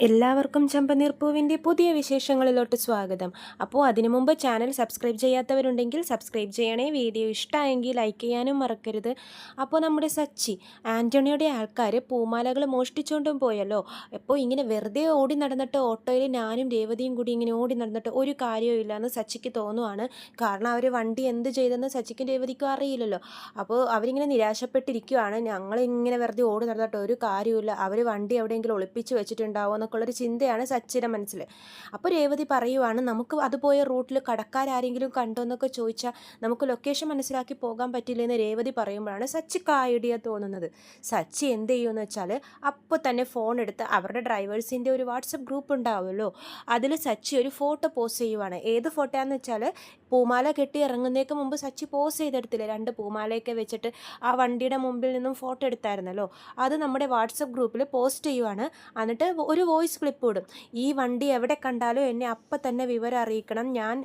എല്ലാവർക്കും ചമ്പനീർപ്പൂവിന്റെ പുതിയ വിശേഷങ്ങളിലോട്ട് സ്വാഗതം. അപ്പോൾ അതിനു മുമ്പ് ചാനൽ സബ്സ്ക്രൈബ് ചെയ്യാത്തവരുണ്ടെങ്കിൽ സബ്സ്ക്രൈബ് ചെയ്യണേ. വീഡിയോ ഇഷ്ടമായെങ്കിൽ ലൈക്ക് ചെയ്യാനും മറക്കരുത്. അപ്പോൾ നമ്മുടെ സച്ചി ആന്റണിയുടെ ആൾക്കാർ പൂമാലകൾ മോഷ്ടിച്ചുകൊണ്ടും പോയല്ലോ. അപ്പോൾ ഇങ്ങനെ വെറുതെ ഓടി നടന്നിട്ട് ഓട്ടോയിൽ ഞാനും രേവതിയും കൂടി ഇങ്ങനെ ഓടി നടന്നിട്ട് ഒരു കാര്യവും ഇല്ലയെന്ന് സച്ചിക്ക് തോന്നുവാണ്. കാരണം അവർ വണ്ടി എന്ത് ചെയ്തെന്ന് സച്ചിക്കും രേവതിക്കും അറിയില്ലല്ലോ. അപ്പോൾ അവരിങ്ങനെ നിരാശപ്പെട്ടിരിക്കുവാണ്. ഞങ്ങളിങ്ങനെ വെറുതെ ഓടി നടന്നിട്ട് ഒരു കാര്യമില്ല അവർ വണ്ടി എവിടെയെങ്കിലും ഒളിപ്പിച്ച് വെച്ചിട്ടുണ്ടാവുമോ എന്നൊക്കെയുള്ളൊരു ചിന്തയാണ് സച്ചിന്റെ മനസ്സിൽ. അപ്പോൾ രേവതി പറയുവാണ് നമുക്ക് അത് പോയ റൂട്ടിൽ കടക്കാരെങ്കിലും കണ്ടോ എന്നൊക്കെ ചോദിച്ചാൽ നമുക്ക് ലൊക്കേഷൻ മനസ്സിലാക്കി പോകാൻ പറ്റില്ലെന്ന് രേവതി പറയുമ്പോഴാണ് സച്ചിക്ക് ആ ഐഡിയ തോന്നുന്നത്. സച്ചി എന്ത് ചെയ്യുമെന്ന് വെച്ചാൽ അപ്പോൾ തന്നെ ഫോൺ എടുത്ത് അവരുടെ ഡ്രൈവേഴ്സിന്റെ ഒരു വാട്സപ്പ് ഗ്രൂപ്പ് ഉണ്ടാവുമല്ലോ. അതിൽ സച്ചി ഒരു ഫോട്ടോ പോസ്റ്റ് ചെയ്യുവാണ്. ഏത് ഫോട്ടോയാണെന്ന് വെച്ചാൽ പൂമാല കെട്ടി ഇറങ്ങുന്നേക്ക് മുമ്പ് സച്ചി പോസ് ചെയ്തെടുത്തില്ലേ? രണ്ട് പൂമാലയൊക്കെ വെച്ചിട്ട് ആ വണ്ടിയുടെ മുമ്പിൽ നിന്നും ഫോട്ടോ എടുത്തായിരുന്നല്ലോ. അത് നമ്മുടെ വാട്സപ്പ് ഗ്രൂപ്പിൽ പോസ്റ്റ് ചെയ്യുവാണ്. എന്നിട്ട് ഒരു വോയിസ് ക്ലിപ്പ് ഇടും. ഈ വണ്ടി എവിടെ കണ്ടാലും എന്നെ അപ്പം തന്നെ വിവരം അറിയിക്കണം. ഞാൻ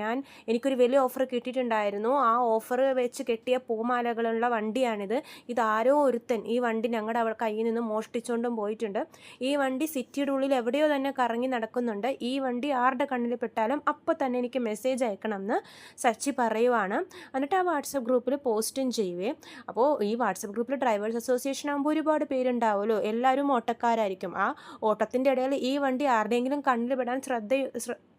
ഞാൻ എനിക്കൊരു വലിയ ഓഫർ കിട്ടിയിട്ടുണ്ടായിരുന്നു. ആ ഓഫർ വെച്ച് കെട്ടിയ പൂമാലകളുള്ള വണ്ടിയാണിത്. ഇതാരോ ഒരുത്തൻ ഈ വണ്ടി ഞങ്ങളുടെ അവൾ കയ്യിൽ നിന്ന് മോഷ്ടിച്ചുകൊണ്ടും പോയിട്ടുണ്ട്. ഈ വണ്ടി സിറ്റിയുടെ ഉള്ളിൽ എവിടെയോ തന്നെ കറങ്ങി നടക്കുന്നുണ്ട്. ഈ വണ്ടി ആരുടെ കണ്ണിൽ പെട്ടാലും അപ്പം തന്നെ എനിക്ക് മെസ്സേജ് അയക്കണം എന്ന് സച്ചി പറയുവാണ്. എന്നിട്ട് ആ വാട്സപ്പ് ഗ്രൂപ്പിൽ പോസ്റ്റും ചെയ്യുവേ. അപ്പോൾ ഈ വാട്സപ്പ് ഗ്രൂപ്പിൽ ഡ്രൈവേഴ്സ് അസോസിയേഷൻ ആകുമ്പോൾ ഒരുപാട് പേരുണ്ടാവുമല്ലോ. എല്ലാവരും ഓട്ടക്കാരായിരിക്കും. ആ ഓട്ടത്തിന്റെ ഇടയിൽ ഈ വണ്ടി ആരുടെയെങ്കിലും കണ്ണിൽ പെടാൻ ശ്രദ്ധ ശ്ര-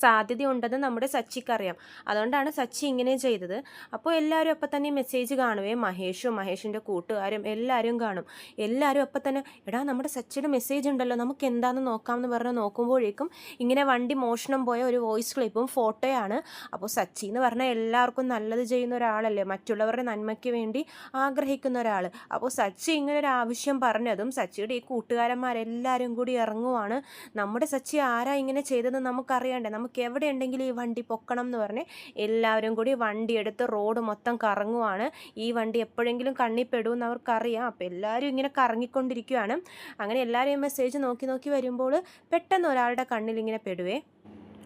സാധ്യതയുണ്ടെന്ന് നമ്മുടെ സച്ചിക്കറിയാം. അതുകൊണ്ടാണ് സച്ചി ഇങ്ങനെ ചെയ്തത്. അപ്പോൾ എല്ലാവരും അപ്പം തന്നെ മെസ്സേജ് കാണുവേ മഹേഷും മഹേഷിന്റെ കൂട്ടുകാരും എല്ലാവരും കാണും. എല്ലാവരും അപ്പം തന്നെ എടാ നമ്മുടെ സച്ചിയുടെ മെസ്സേജ് ഉണ്ടല്ലോ നമുക്ക് എന്താണെന്ന് നോക്കാമെന്ന് പറഞ്ഞ് നോക്കുമ്പോഴേക്കും ഇങ്ങനെ വണ്ടി മോഷണം പോയ ഒരു വോയിസ് ക്ലിപ്പും ഫോട്ടോയാണ് അപ്പോൾ സച്ചി എന്ന് പറഞ്ഞാൽ എല്ലാവർക്കും നല്ലത് ചെയ്യുന്ന ഒരാളല്ലേ മറ്റുള്ളവരുടെ നന്മയ്ക്ക് വേണ്ടി ആഗ്രഹിക്കുന്ന ഒരാൾ അപ്പോൾ സച്ചി ഇങ്ങനെ ഒരു ആവശ്യം പറഞ്ഞതും സച്ചിയുടെ ഈ കൂട്ടുകാരന്മാരെല്ലാവരും കൂടി ഇറങ്ങുവാണ്. നമ്മുടെ സച്ചി ആരാ ഇങ്ങനെ ചെയ്തതെന്ന് നമുക്കറിയണ്ടേ നമുക്ക് എവിടെ ഉണ്ടെങ്കിലും ഈ വണ്ടി പൊക്കണം എന്ന് പറഞ്ഞ് എല്ലാവരും കൂടി വണ്ടി എടുത്ത് റോഡ് മൊത്തം കറങ്ങുവാണ്. ഈ വണ്ടി എപ്പോഴെങ്കിലും കണ്ണിൽ എന്ന് അവർക്കറിയാം. അപ്പോൾ എല്ലാവരും ഇങ്ങനെ കറങ്ങിക്കൊണ്ടിരിക്കുകയാണ് അങ്ങനെ എല്ലാവരും മെസ്സേജ് നോക്കി നോക്കി വരുമ്പോൾ പെട്ടെന്ന് ഒരാളുടെ കണ്ണിൽ ഇങ്ങനെ പെടുവേ.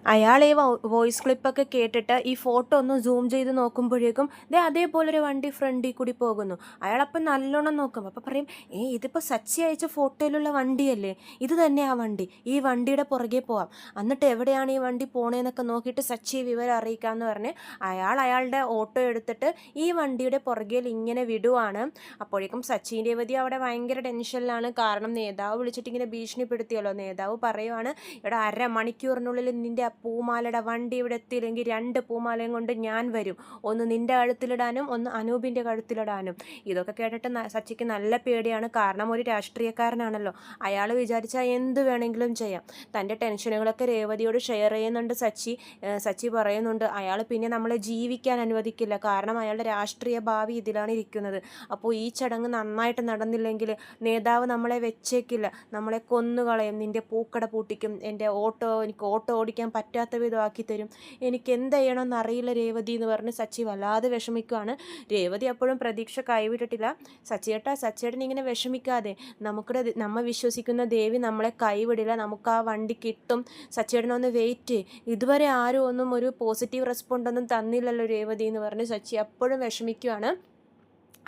അയാൾ ഈ വോയിസ് ക്ലിപ്പൊക്കെ കേട്ടിട്ട് ഈ ഫോട്ടോ ഒന്ന് സൂം ചെയ്ത് നോക്കുമ്പോഴേക്കും ദേ അതേപോലെ ഒരു വണ്ടി ഫ്രണ്ടിൽ കൂടി പോകുന്നു. അയാളപ്പം നല്ലോണം നോക്കും. അപ്പം പറയും ഏ ഇതിപ്പോൾ സച്ചി അയച്ച ഫോട്ടോയിലുള്ള വണ്ടിയല്ലേ? ഇത് തന്നെ ആ വണ്ടി. ഈ വണ്ടിയുടെ പുറകെ പോവാം. എന്നിട്ട് എവിടെയാണ് ഈ വണ്ടി പോണേന്നൊക്കെ നോക്കിയിട്ട് സച്ചി വിവരം അറിയിക്കാമെന്ന് പറഞ്ഞ് അയാൾ അയാളുടെ ഓട്ടോ എടുത്തിട്ട് ഈ വണ്ടിയുടെ പുറകിൽ ഇങ്ങനെ വിടുവാണ്. അപ്പോഴേക്കും സച്ചിൻ രേവതി അവിടെ ഭയങ്കര ടെൻഷനിലാണ്. കാരണം നേതാവ് വിളിച്ചിട്ട് ഇങ്ങനെ ഭീഷണിപ്പെടുത്തിയല്ലോ. നേതാവ് പറയുവാണ് ഇവിടെ അരമണിക്കൂറിനുള്ളിൽ നിന്റെ ആ പൂമാലയുടെ വണ്ടി ഇവിടെ എത്തിയില്ലെങ്കിൽ രണ്ട് പൂമാലയും കൊണ്ട് ഞാൻ വരും. ഒന്ന് നിന്റെ കഴുത്തിലിടാനും ഒന്ന് അനൂപിന്റെ കഴുത്തിലിടാനും. ഇതൊക്കെ കേട്ടിട്ട് സച്ചിക്ക് നല്ല പേടിയാണ്. കാരണം ഒരു രാഷ്ട്രീയക്കാരനാണല്ലോ. അയാൾ വിചാരിച്ചാൽ എന്ത് വേണമെങ്കിലും ചെയ്യാം. തന്റെ ടെൻഷനുകളൊക്കെ രേവതിയോട് ഷെയർ ചെയ്യുന്നുണ്ട് സച്ചി. സച്ചി പറയുന്നുണ്ട് അയാൾ പിന്നെ നമ്മളെ ജീവിക്കാൻ അനുവദിക്കില്ല. കാരണം അയാളുടെ രാഷ്ട്രീയ ഭാവി ഇതിലാണ് ഇരിക്കുന്നത്. അപ്പോൾ ഈ ചടങ്ങ് നന്നായിട്ട് നടന്നില്ലെങ്കിൽ നേതാവ് നമ്മളെ വെച്ചേക്കില്ല. നമ്മളെ കൊന്നുകളയും. നിന്റെ പൂക്കട പൂട്ടിക്കും. എന്റെ ഓട്ടോ എനിക്ക് ഓട്ടോ ഓടിക്കാൻ പറ്റാത്ത വിധമാക്കി തരും. എനിക്ക് എന്ത് ചെയ്യണമെന്ന് അറിയില്ല രേവതി എന്ന് പറഞ്ഞ് സച്ചി വല്ലാതെ വിഷമിക്കുകയാണ് രേവതി അപ്പോഴും പ്രതീക്ഷ കൈവിട്ടിട്ടില്ല. സച്ചിയേട്ടാ സച്ചിയേട്ടൻ ഇങ്ങനെ വിഷമിക്കാതെ. നമുക്കിടെ നമ്മൾ വിശ്വസിക്കുന്ന ദേവി നമ്മളെ കൈവിടില്ല. നമുക്ക് ആ വണ്ടി കിട്ടും. സച്ചിയേട്ടനൊന്ന് വെയിറ്റ്. ഇതുവരെ ആരും ഒന്നും ഒരു പോസിറ്റീവ് റെസ്പോണ്ട് ഒന്നും തന്നില്ലല്ലോ രേവതി എന്ന് പറഞ്ഞ് സച്ചി അപ്പോഴും വിഷമിക്കുകയാണ്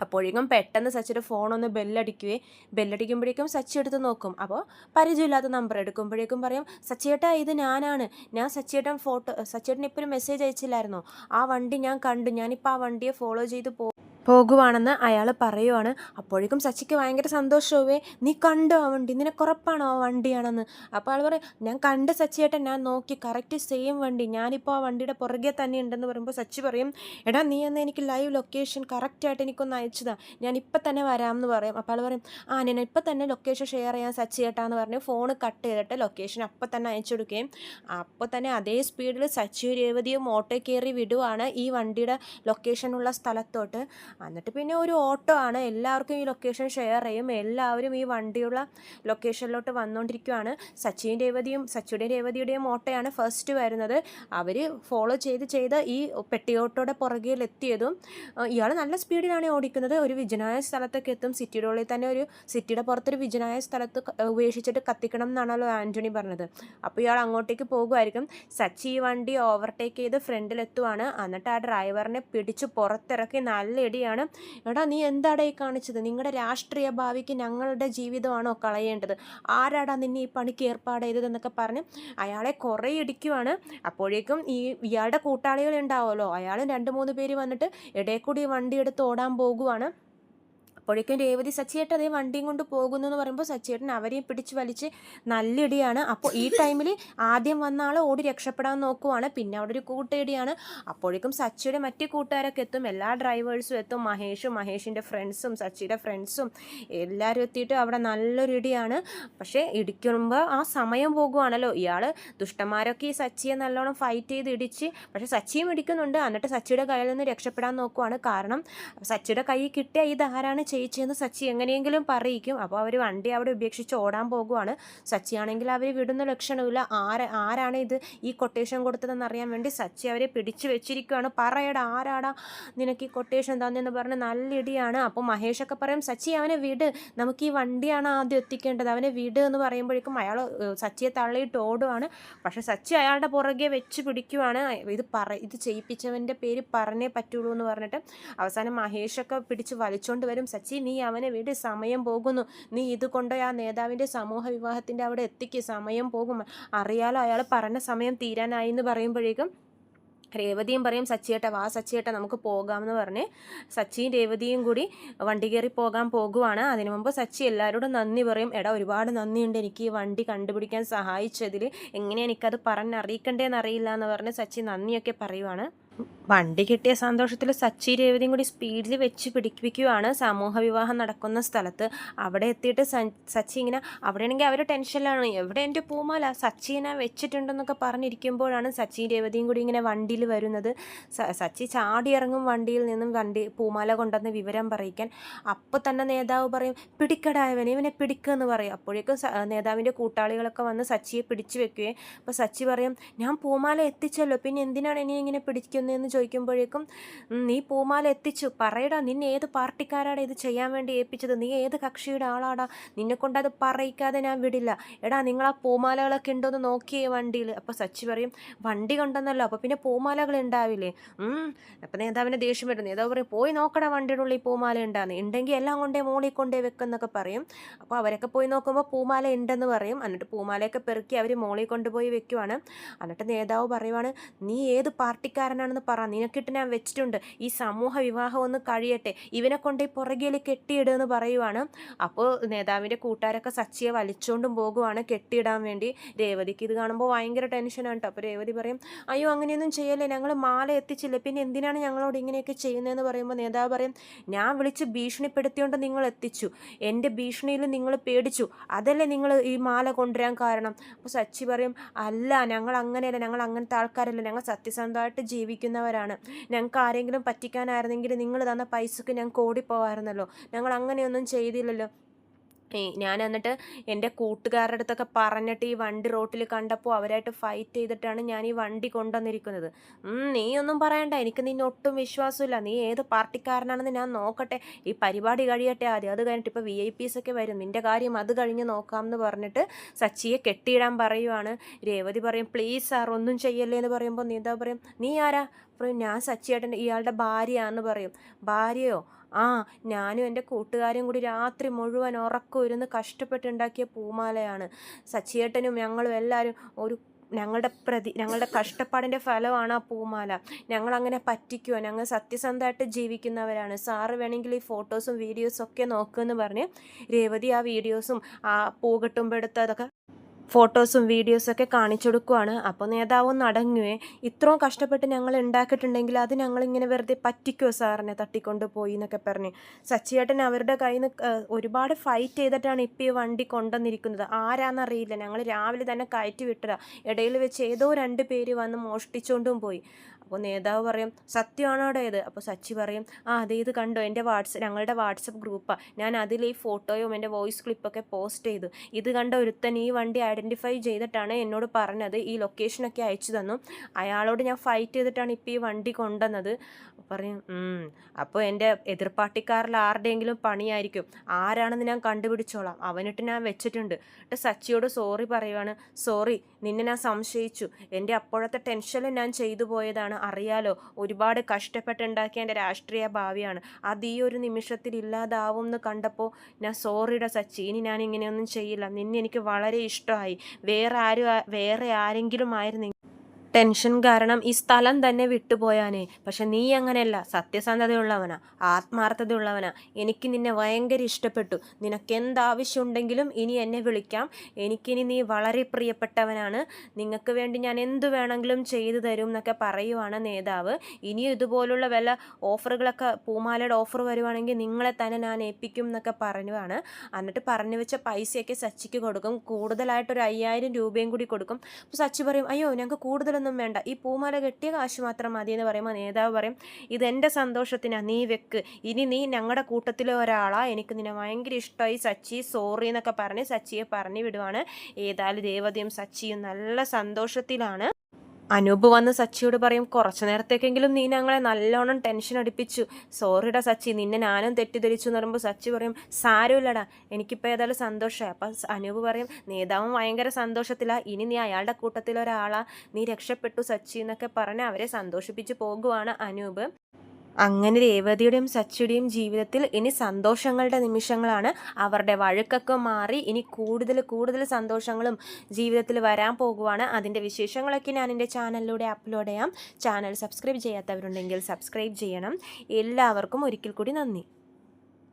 അപ്പോഴേക്കും പെട്ടെന്ന് സച്ചിന്റെ ഫോണൊന്ന് ബെല്ലടിക്കുകയും ബെല്ലടിക്കുമ്പോഴേക്കും സച്ചി എടുത്ത് നോക്കും. അപ്പോൾ പരിചയമില്ലാത്ത നമ്പർ എടുക്കുമ്പോഴേക്കും പറയും സച്ചിയേട്ടാ ഇത് ഞാനാണ്. ഞാൻ സച്ചിയേട്ടൻ ഫോട്ടോ സച്ചിയേട്ടൻ ഇപ്പോൾ ഒരു മെസ്സേജ് അയച്ചില്ലായിരുന്നോ? ആ വണ്ടി ഞാൻ കണ്ടു. ഞാനിപ്പോൾ ആ വണ്ടിയെ ഫോളോ ചെയ്ത് പോ പോകുവാണെന്ന് അയാൾ പറയുവാണ്. അപ്പോഴേക്കും സച്ചിക്ക് ഭയങ്കര സന്തോഷമാവേ നീ കണ്ടോ ആ വണ്ടി? നിനക്കുറപ്പാണോ ആ വണ്ടിയാണെന്ന്? അപ്പോൾ ആൾ പറയും ഞാൻ കണ്ട് സച്ചിയേട്ടൻ ഞാൻ നോക്കി. കറക്റ്റ് സെയിം വണ്ടി. ഞാനിപ്പോൾ ആ വണ്ടിയുടെ പുറകെ തന്നെ ഉണ്ടെന്ന് പറയുമ്പോൾ സച്ചി പറയും എടാ നീ എന്ന് എനിക്ക് ലൈവ് ലൊക്കേഷൻ കറക്റ്റായിട്ട് എനിക്കൊന്ന് അയച്ചതാ. ഞാൻ ഇപ്പം തന്നെ വരാമെന്ന് പറയും. അപ്പോൾ ആൾ പറയും ആ ഞാൻ ഇപ്പം തന്നെ ലൊക്കേഷൻ ഷെയർ ചെയ്യാൻ സച്ചിയേട്ടാന്ന് പറഞ്ഞ് ഫോൺ കട്ട് ചെയ്തിട്ട് ലൊക്കേഷൻ അപ്പം തന്നെ അയച്ചു കൊടുക്കുകയും അപ്പോൾ തന്നെ അതേ സ്പീഡിൽ സച്ചിയും രേവതിയും ഓട്ടോ കയറി വിടുവാണ് ഈ വണ്ടിയുടെ ലൊക്കേഷനുള്ള സ്ഥലത്തോട്ട്. എന്നിട്ട് പിന്നെ ഒരു ഓട്ടോ ആണ്. എല്ലാവർക്കും ഈ ലൊക്കേഷൻ ഷെയർ ചെയ്യും. എല്ലാവരും ഈ വണ്ടിയുള്ള ലൊക്കേഷനിലോട്ട് വന്നുകൊണ്ടിരിക്കുകയാണ് സച്ചിൻ രേവതിയും സച്ചിയുടെയും രേവതിയുടെയും ഓട്ടോയാണ് ഫസ്റ്റ് വരുന്നത്. അവർ ഫോളോ ചെയ്ത് ചെയ്ത് ഈ പെട്ടി ഓട്ടോയുടെ പുറകിൽ എത്തിയതും ഇയാൾ നല്ല സ്പീഡിലാണ് ഓടിക്കുന്നത്. ഒരു വിജനായ സ്ഥലത്തൊക്കെ എത്തും. സിറ്റിയുടെ ഉള്ളിൽ തന്നെ ഒരു സിറ്റിയുടെ പുറത്തൊരു വിജനായ സ്ഥലത്ത് ഉപേക്ഷിച്ചിട്ട് കത്തിക്കണം എന്നാണല്ലോ ആന്റണി പറഞ്ഞത്. അപ്പോൾ ഇയാൾ അങ്ങോട്ടേക്ക് പോകുമായിരിക്കും സച്ചി വണ്ടി ഓവർടേക്ക് ചെയ്ത് ഫ്രണ്ടിലെത്തുവാണ് എന്നിട്ട് ആ ഡ്രൈവറിനെ പിടിച്ച് പുറത്തിറക്കി നല്ല പറയുകയാണ് എടാ നീ എന്താടാ ഈ കാണിച്ചത്? നിങ്ങളുടെ രാഷ്ട്രീയ ഭാവിക്ക് ഞങ്ങളുടെ ജീവിതമാണോ കളയേണ്ടത്? ആരാടാ നിന്നെ ഈ പണിക്ക് ഏർപ്പാട് ചെയ്തതെന്നൊക്കെ പറഞ്ഞ് അയാളെ കുറേ ഇടിക്കുവാണ്. അപ്പോഴേക്കും ഈ ഇയാളുടെ കൂട്ടാളികൾ ഉണ്ടാവുമല്ലോ. അയാളും രണ്ട് മൂന്ന് പേര് വന്നിട്ട് ഇടയിൽ കൂടി വണ്ടി എടുത്ത് ഓടാൻ പോകുവാണ്. അപ്പോഴേക്കും രേവതി സച്ചിയേട്ടൻ അതേ വണ്ടിയും കൊണ്ട് പോകുന്നു എന്ന് പറയുമ്പോൾ സച്ചിയേട്ടൻ അവരെയും പിടിച്ച് വലിച്ച് നല്ലിടിയാണ്. അപ്പോൾ ഈ ടൈമിൽ ആദ്യം വന്ന ആൾ ഓടി രക്ഷപ്പെടാൻ നോക്കുവാണ്. പിന്നെ അവിടെ ഒരു കൂട്ടയിടിയാണ് അപ്പോഴേക്കും സച്ചിയുടെ മറ്റ് കൂട്ടുകാരൊക്കെ എത്തും. എല്ലാ ഡ്രൈവേഴ്സും എത്തും. മഹേഷും മഹേഷിന്റെ ഫ്രണ്ട്സും സച്ചിയുടെ ഫ്രണ്ട്സും എല്ലാവരും എത്തിയിട്ട് അവിടെ നല്ലൊരു ഇടിയാണ്. പക്ഷേ ഇടിക്കുമ്പോൾ ആ സമയം പോകുവാണല്ലോ. ഇയാൾ ദുഷ്ടന്മാരൊക്കെ ഈ സച്ചിയെ നല്ലോണം ഫൈറ്റ് ചെയ്ത് ഇടിച്ച് പക്ഷേ സച്ചിയും ഇടിക്കുന്നുണ്ട്. എന്നിട്ട് സച്ചിയുടെ കയ്യിൽ നിന്ന് രക്ഷപ്പെടാൻ നോക്കുവാണ്. കാരണം സച്ചിയുടെ കൈ കിട്ടിയ ഇതാരാണ് ചേച്ചിയെന്ന് സച്ചി എങ്ങനെയെങ്കിലും പറയിക്കും. അപ്പോൾ അവർ വണ്ടി അവിടെ ഉപേക്ഷിച്ച് ഓടാൻ പോകുവാണ്. സച്ചിയാണെങ്കിൽ അവർ വിടുന്ന ലക്ഷണമില്ല. ആര ആരാണ് ഇത് ഈ കൊട്ടേഷൻ കൊടുത്തതെന്ന് അറിയാൻ വേണ്ടി സച്ചി അവരെ പിടിച്ചു വെച്ചിരിക്കുകയാണ് പറയടാ ആരാടാ നിനക്ക് ഈ കൊട്ടേഷൻ തന്നെന്ന് പറഞ്ഞ് നല്ല ഇടിയാണ് അപ്പോൾ മഹേഷൊക്കെ പറയും സച്ചി അവനെ വിട്. നമുക്ക് ഈ വണ്ടിയാണ് ആദ്യം എത്തിക്കേണ്ടത്. അവനെ വിട് എന്ന് പറയുമ്പോഴേക്കും അയാൾ സച്ചിയെ തള്ളിയിട്ട് ഓടുവാണ്. പക്ഷേ സച്ചി അയാളുടെ പുറകെ വെച്ച് പിടിക്കുവാണ്. ഇത് പറ ഇത് ചെയ്യിപ്പിച്ചവന്റെ പേര് പറഞ്ഞേ പറ്റുള്ളൂ എന്ന് പറഞ്ഞിട്ട് അവസാനം മഹേഷൊക്കെ പിടിച്ച് വലിച്ചുകൊണ്ട് വരും. സച്ചി നീ അവനെ വിട് സമയം പോകുന്നു. നീ ഇത് കൊണ്ടുപോയി ആ നേതാവിന്റെ സമൂഹ വിവാഹത്തിന്റെ അവിടെ എത്തിക്ക് സമയം പോകും. അറിയാലോ അയാൾ പറഞ്ഞ സമയം തീരാനായി എന്ന് പറയുമ്പോഴേക്കും രേവതിയും പറയും സച്ചിയേട്ട വാ സച്ചിയേട്ട നമുക്ക് പോകാമെന്ന് പറഞ്ഞ് സച്ചിയും രേവതിയും കൂടി വണ്ടി കയറി പോകാൻ പോകുവാണ്. അതിനു മുമ്പ് സച്ചി എല്ലാവരോടും നന്ദി പറയും. എടാ ഒരുപാട് നന്ദിയുണ്ട്. എനിക്ക് ഈ വണ്ടി കണ്ടുപിടിക്കാൻ സഹായിച്ചതിൽ എങ്ങനെയാണ് എനിക്കത് പറഞ്ഞറിയിക്കണ്ടേന്ന് അറിയില്ല എന്ന് പറഞ്ഞ് സച്ചി നന്ദിയൊക്കെ പറയുവാണ്. വണ്ടി കിട്ടിയ സന്തോഷത്തിൽ സച്ചി രേവതിയും കൂടി സ്പീഡിൽ വെച്ച് പിടിപ്പിക്കുകയാണ് സമൂഹ വിവാഹം നടക്കുന്ന സ്ഥലത്ത് അവിടെ എത്തിയിട്ട് സച്ചി ഇങ്ങനെ അവിടെയാണെങ്കിൽ അവർ ടെൻഷനിലാണ് എവിടെ എന്റെ പൂമാല? സച്ചിനെ വെച്ചിട്ടുണ്ടെന്നൊക്കെ പറഞ്ഞിരിക്കുമ്പോഴാണ് സച്ചി രേവതിയും കൂടി ഇങ്ങനെ വണ്ടിയിൽ വരുന്നത്. സച്ചി ചാടി ഇറങ്ങും വണ്ടിയിൽ നിന്നും വണ്ടി പൂമാല കൊണ്ടുവന്ന് വിവരം പറയിക്കാൻ. അപ്പോൾ തന്നെ നേതാവ് പറയും പിടിക്കടായവനെ ഇവനെ പിടിക്കുമെന്ന് പറയും. അപ്പോഴേക്കും നേതാവിന്റെ കൂട്ടാളികളൊക്കെ വന്ന് സച്ചിയെ പിടിച്ചു വെക്കുകയും. അപ്പോൾ സച്ചി പറയും ഞാൻ പൂമാല എത്തിച്ചല്ലോ പിന്നെ എന്തിനാണ് ഇനി ഇങ്ങനെ പിടിക്കുന്നതെന്ന് ചോദിക്കുമ്പോഴേക്കും നീ പൂമാല എത്തിച്ചു. പറയടാ നിന്നെ ഏത് പാർട്ടിക്കാരാടാ ഇത് ചെയ്യാൻ വേണ്ടി ഏൽപ്പിച്ചത്? നീ ഏത് കക്ഷിയുടെ ആളാടാ? നിന്നെ കൊണ്ട് അത് പറയിക്കാതെ ഞാൻ വിടില്ല. എടാ നിങ്ങൾ ആ പൂമാലകളൊക്കെ ഉണ്ടോയെന്ന് നോക്കിയേ വണ്ടിയിൽ അപ്പോൾ സച്ചി പറയും വണ്ടി കൊണ്ടെന്നല്ലോ അപ്പോൾ പിന്നെ പൂമാലകൾ ഉണ്ടാവില്ലേ? അപ്പം നേതാവിനെ ദേഷ്യം വരും നേതാവ് പറയും പോയി നോക്കടാ വണ്ടിയുടെ ഉള്ളിൽ പൂമാല ഉണ്ടാന്ന്. ഉണ്ടെങ്കിൽ എല്ലാം കൊണ്ടേ മോളിൽ കൊണ്ടേ വെക്കുന്നൊക്കെ പറയും. അപ്പോൾ അവരൊക്കെ പോയി നോക്കുമ്പോൾ പൂമാല ഉണ്ടെന്ന് പറയും. എന്നിട്ട് പൂമാലയൊക്കെ പെറുക്കി അവർ മോളിൽ കൊണ്ടുപോയി വെക്കുവാണ്. എന്നിട്ട് നേതാവ് പറയുവാണ് നീ ഏത് പാർട്ടിക്കാരനാണെന്ന് പറ നിനക്കിട്ട് ഞാൻ വെച്ചിട്ടുണ്ട്. ഈ സമൂഹ വിവാഹം ഒന്ന് കഴിയട്ടെ. ഇവനെ കൊണ്ട് പുറകിൽ കെട്ടിയിടുമെന്ന് പറയുവാണ്. അപ്പോൾ നേതാവിന്റെ കൂട്ടുകാരൊക്കെ സച്ചിയെ വലിച്ചുകൊണ്ടും പോകുവാണ് കെട്ടിയിടാൻ വേണ്ടി. രേവതിക്ക് ഇത് കാണുമ്പോൾ ഭയങ്കര ടെൻഷനാണ് കേട്ടോ അപ്പോൾ രേവതി പറയും അയ്യോ അങ്ങനെയൊന്നും ചെയ്യല്ലേ. ഞങ്ങൾ മാല എത്തിച്ചില്ല. പിന്നെ എന്തിനാണ് ഞങ്ങളോട് ഇങ്ങനെയൊക്കെ ചെയ്യുന്നതെന്ന് പറയുമ്പോൾ നേതാവ് പറയും ഞാൻ വിളിച്ച് ഭീഷണിപ്പെടുത്തിയോണ്ട് നിങ്ങൾ എത്തിച്ചു. എന്റെ ഭീഷണിയിൽ നിങ്ങൾ പേടിച്ചു. അതല്ലേ നിങ്ങൾ ഈ മാല കൊണ്ടുവരാൻ കാരണം? അപ്പോൾ സച്ചി പറയും അല്ല ഞങ്ങൾ അങ്ങനെയല്ല. ഞങ്ങൾ അങ്ങനത്തെ ആൾക്കാരല്ല. ഞങ്ങൾ സത്യസന്ധമായിട്ട് ജീവിക്കുന്നവരാണ് ഞങ്ങൾക്ക് ആരെങ്കിലും പറ്റിക്കാനായിരുന്നെങ്കിൽ നിങ്ങൾ തന്ന പൈസക്ക് ഞങ്ങൾക്ക് ഓടിപ്പോവായിരുന്നല്ലോ. ഞങ്ങൾ അങ്ങനെയൊന്നും ചെയ്തില്ലല്ലോ. ഞാൻ എന്നിട്ട് എന്റെ കൂട്ടുകാരുടെ അടുത്തൊക്കെ പറഞ്ഞിട്ട് ഈ വണ്ടി റോട്ടിൽ കണ്ടപ്പോൾ അവരായിട്ട് ഫൈറ്റ് ചെയ്തിട്ടാണ് ഞാൻ ഈ വണ്ടി കൊണ്ടുവന്നിരിക്കുന്നത്. നീ ഒന്നും പറയണ്ട. എനിക്ക് നിന്നെ ഒട്ടും വിശ്വാസമില്ല. നീ ഏത് പാർട്ടിക്കാരനാണെന്ന് ഞാൻ നോക്കട്ടെ. ഈ പരിപാടി കഴിയട്ടെ ആദ്യം. അത് കഴിഞ്ഞിട്ട് ഇപ്പോൾ വി ഐ പീസ് ഒക്കെ വരും. നിന്റെ കാര്യം അത് കഴിഞ്ഞ് നോക്കാം എന്ന് പറഞ്ഞിട്ട് സച്ചിയെ കെട്ടിയിടാൻ പറയുവാണ്. രേവതി പറയും പ്ലീസ് സാർ ഒന്നും ചെയ്യല്ലേ എന്ന് പറയുമ്പോൾ നീ എന്താ പറയും? നീ ആരാ? പറയും ഞാൻ സച്ചിയായിട്ട് ഇയാളുടെ ഭാര്യയാന്ന് പറയും. ഭാര്യയോ? ആ ഞാനും എന്റെ കൂട്ടുകാരും കൂടി രാത്രി മുഴുവൻ ഉറക്കം ഇരുന്ന് കഷ്ടപ്പെട്ടുണ്ടാക്കിയ പൂമാലയാണ്. സച്ചിയേട്ടനും ഞങ്ങളും എല്ലാവരും ഒരു ഞങ്ങളുടെ പ്രതി ഞങ്ങളുടെ കഷ്ടപ്പാടിന്റെ ഫലമാണ് ആ പൂമാല. ഞങ്ങളങ്ങനെ പറ്റിക്കുമോ ഞങ്ങൾ സത്യസന്ധമായിട്ട് ജീവിക്കുന്നവരാണ്. സാറ് വേണമെങ്കിൽ ഈ ഫോട്ടോസും വീഡിയോസും ഒക്കെ നോക്കുമെന്ന് പറഞ്ഞ് രേവതി ആ വീഡിയോസും ആ പൂ കെട്ടുമ്പോൾ ഫോട്ടോസും വീഡിയോസൊക്കെ കാണിച്ചു കൊടുക്കുവാണ് അപ്പോൾ നേതാവ് അടങ്ങുവേ. ഇത്രയും കഷ്ടപ്പെട്ട് ഞങ്ങൾ ഉണ്ടാക്കിയിട്ടുണ്ടെങ്കിൽ അത് ഞങ്ങളിങ്ങനെ വെറുതെ പറ്റിക്കോ സാറിനെ തട്ടിക്കൊണ്ട് പോയി എന്നൊക്കെ പറഞ്ഞ്. സച്ചിയേട്ടൻ അവരുടെ കയ്യിൽ നിന്ന് ഒരുപാട് ഫൈറ്റ് ചെയ്തിട്ടാണ് ഇപ്പോൾ ഈ വണ്ടി കൊണ്ടുവന്നിരിക്കുന്നത്. ആരാന്നറിയില്ല. ഞങ്ങൾ രാവിലെ തന്നെ കയറ്റി വിട്ടതാണ് ഇടയിൽ വെച്ച് ഏതോ രണ്ട് പേര് വന്ന് മോഷ്ടിച്ചുകൊണ്ടും പോയി. അപ്പോൾ നേതാവ് പറയും സത്യമാണോടെ ഇത്? അപ്പോൾ സച്ചി പറയും ആ അതെ ഇത് കണ്ടോ എന്റെ വാട്സപ്പ് ഞങ്ങളുടെ വാട്സപ്പ് ഗ്രൂപ്പാണ് ഞാൻ അതിൽ ഈ ഫോട്ടോയും എന്റെ വോയിസ് ക്ലിപ്പൊക്കെ പോസ്റ്റ് ചെയ്തു. ഇത് കണ്ട ഒരുത്തൻ ഈ വണ്ടി ഐഡന്റിഫൈ ചെയ്തിട്ടാണ് എന്നോട് പറഞ്ഞത് ഈ ലൊക്കേഷനൊക്കെ അയച്ചു തന്നു. അയാളോട് ഞാൻ ഫൈറ്റ് ചെയ്തിട്ടാണ് ഇപ്പോൾ ഈ വണ്ടി കൊണ്ടുവന്നത്. പറയും അപ്പോൾ എന്റെ എതിർപ്പാട്ടിക്കാരിൽ ആരുടെയെങ്കിലും പണിയായിരിക്കും. ആരാണെന്ന് ഞാൻ കണ്ടുപിടിച്ചോളാം. അവനിട്ട് ഞാൻ വെച്ചിട്ടുണ്ട്. എന്നിട്ട് സച്ചിയോട് സോറി പറയുവാണ്. സോറി നിന്നെ ഞാൻ സംശയിച്ചു. എന്റെ അപ്പോഴത്തെ ടെൻഷനിൽ ഞാൻ ചെയ്തു പോയതാണ്. അറിയാലോ. ഒരുപാട് കഷ്ടപ്പെട്ടുണ്ടാക്കിയ എന്റെ രാഷ്ട്രീയ ഭാവിയാണ്. അത് ഈ ഒരു നിമിഷത്തിൽ ഇല്ലാതാവും എന്ന് കണ്ടപ്പോൾ ഞാൻ സോറിയുടെ സച്ചി ഇനി ഞാൻ ഇങ്ങനെയൊന്നും ചെയ്യില്ല. നിന്നെ എനിക്ക് വളരെ ഇഷ്ടമായി. വേറെ ആരും വേറെ ആരെങ്കിലും ആയിരുന്നെങ്കിൽ ടെൻഷൻ കാരണം ഈ സ്ഥലം തന്നെ വിട്ടുപോയാനേ. പക്ഷെ നീ അങ്ങനെയല്ല. സത്യസന്ധതയുള്ളവനാ. ആത്മാർത്ഥതയുള്ളവനാ. എനിക്ക് നിന്നെ ഭയങ്കര ഇഷ്ടപ്പെട്ടു. നിനക്ക് എന്താവശ്യമുണ്ടെങ്കിലും ഇനി എന്നെ വിളിക്കാം. എനിക്കിനി നീ വളരെ പ്രിയപ്പെട്ടവനാണ്. നിങ്ങൾക്ക് വേണ്ടി ഞാൻ എന്തു വേണമെങ്കിലും ചെയ്തു തരും എന്നൊക്കെ പറയുവാണ് നേതാവ്. ഇനി ഇതുപോലുള്ള വല്ല ഓഫറുകളൊക്കെ പൂമാലയുടെ ഓഫർ വരുവാണെങ്കിൽ നിങ്ങളെ തന്നെ ഞാൻ ഏൽപ്പിക്കും എന്നൊക്കെ പറഞ്ഞുവാണ് എന്നിട്ട് പറഞ്ഞു വെച്ച പൈസയൊക്കെ സച്ചിക്ക് കൊടുക്കും. കൂടുതലായിട്ടൊരു അയ്യായിരം രൂപയും കൂടി കൊടുക്കും. അപ്പോൾ സച്ചി പറയും അയ്യോ ഞങ്ങൾക്ക് കൂടുതലൊന്നും വേണ്ട. ഈ പൂമാല കെട്ടിയ കാശ് മാത്രം മതി എന്ന് പറയുമ്പോൾ നേതാവ് പറയും ഇതെന്റെ സന്തോഷത്തിനാണ് നീ വെക്ക്. ഇനി നീ ഞങ്ങളുടെ കൂട്ടത്തിലെ ഒരാളാ. എനിക്ക് നിന്നെ ഭയങ്കര ഇഷ്ടമായി സച്ചി സോറി എന്നൊക്കെ പറഞ്ഞ് സച്ചിയെ പറഞ്ഞു വിടുവാണ്. ഏതായാലും ദേവതയും സച്ചിയും നല്ല സന്തോഷത്തിലാണ്. അനൂപ് വന്ന് സച്ചിയോട് പറയും കുറച്ചു നേരത്തേക്കെങ്കിലും നീ ഞങ്ങളെ നല്ലോണം ടെൻഷൻ അടിപ്പിച്ചു. സോറിടാ സച്ചി നിന്നെ ഞാനും തെറ്റിദ്ധരിച്ചു എന്ന് പറയുമ്പോൾ സച്ചി പറയും സാരമില്ലടാ എനിക്കിപ്പോൾ ഏതായാലും സന്തോഷമായി അപ്പം അനൂപ് പറയും നേതാവും ഭയങ്കര സന്തോഷത്തിലാണ് ഇനി നീ അയാളുടെ കൂട്ടത്തിലൊരാളാ. നീ രക്ഷപ്പെട്ടു സച്ചി എന്നൊക്കെ പറഞ്ഞ് അവരെ സന്തോഷിപ്പിച്ച് പോകുവാണ് അനൂപ്. അങ്ങനെ രേവതിയുടെയും സച്ചിയുടെയും ജീവിതത്തിൽ ഇനി സന്തോഷങ്ങളുടെ നിമിഷങ്ങളാണ്. അവരുടെ വഴുക്കൊക്കെ മാറി ഇനി കൂടുതൽ കൂടുതൽ സന്തോഷങ്ങളും ജീവിതത്തിൽ വരാൻ പോകുവാണ്. അതിന്റെ വിശേഷങ്ങളൊക്കെ ഞാൻ എന്റെ ചാനലിലൂടെ അപ്ലോഡ് ചെയ്യാം. ചാനൽ സബ്സ്ക്രൈബ് ചെയ്യാത്തവരുണ്ടെങ്കിൽ സബ്സ്ക്രൈബ് ചെയ്യണം. എല്ലാവർക്കും ഒരിക്കൽ കൂടി നന്ദി.